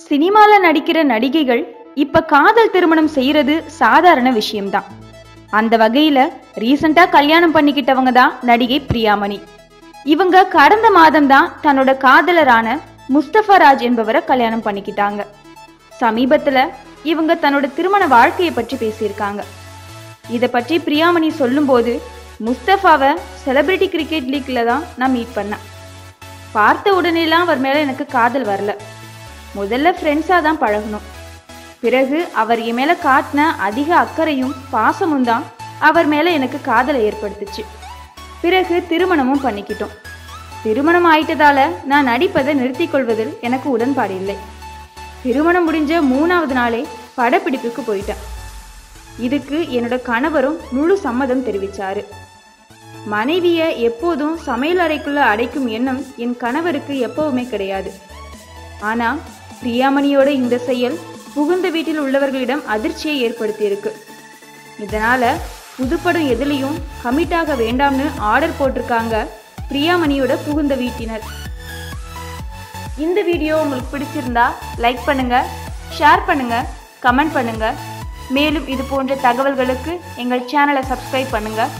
சினிமால நடிக்கிற நடிகைகள் இப்ப காதல் திருமணம் செய்யறது சாதாரண விஷயம்தான். அந்த வகையில ரீசண்டா கல்யாணம் பண்ணிக்கிட்டவங்க தான் நடிகை பிரியாமணி. இவங்க கடந்த மாதம் தான் தன்னோட காதலரான முஸ்தபா ராஜ் என்பவரை கல்யாணம் பண்ணிக்கிட்டாங்க. சமீபத்துல இவங்க தன்னோட திருமண வாழ்க்கையை பற்றி பேசியிருக்காங்க. இதை பற்றி பிரியாமணி சொல்லும்போது முஸ்தபாவை செலிபிரிட்டி கிரிக்கெட் லீக்ல தான் நான் மீட் பண்ணேன். பார்த்த உடனேலாம் அவர் மேலே எனக்கு காதல் வரல. முதல்ல ஃப்ரெண்ட்ஸாக தான் பழகணும். பிறகு அவர் என் மேலே காட்டின அதிக அக்கறையும் பாசமும் தான் அவர் மேலே எனக்கு காதலை ஏற்படுத்துச்சு. பிறகு திருமணமும் பண்ணிக்கிட்டோம். திருமணம் ஆயிட்டதால நான் நடிப்பதை நிறுத்திக் கொள்வதில் எனக்கு உடன்பாடு இல்லை. திருமணம் முடிஞ்ச மூணாவது நாளே படப்பிடிப்புக்கு போயிட்டேன். இதுக்கு என்னோட கணவரும் முழு சம்மதம் தெரிவித்தார் மனைவியை எப்போதும் சமையல் அறைக்குள்ள அடைக்கும் எண்ணம் என் கணவருக்கு எப்பவுமே கிடையாது. ஆனா பிரியாமணியோட இந்த செயல் புகுந்த வீட்டில் உள்ளவர்களிடம் அதிர்ச்சியை ஏற்படுத்தியிருக்கு. இதனால புதுப்படம் எதுலேயும் கமிட்டாக வேண்டாம்னு ஆர்டர் போட்டிருக்காங்க பிரியாமணியோட புகுந்த வீட்டினர். இந்த வீடியோ உங்களுக்கு பிடிச்சிருந்தா லைக் பண்ணுங்க ஷேர் பண்ணுங்க கமெண்ட் பண்ணுங்க. மேலும் இது போன்ற தகவல்களுக்கு எங்கள் சேனலை சப்ஸ்கிரைப் பண்ணுங்கள்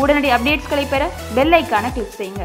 உடனடி அப்டேட்ஸ்களை பெற பெல் ஐக்கானை கிளிக் செய்யுங்க.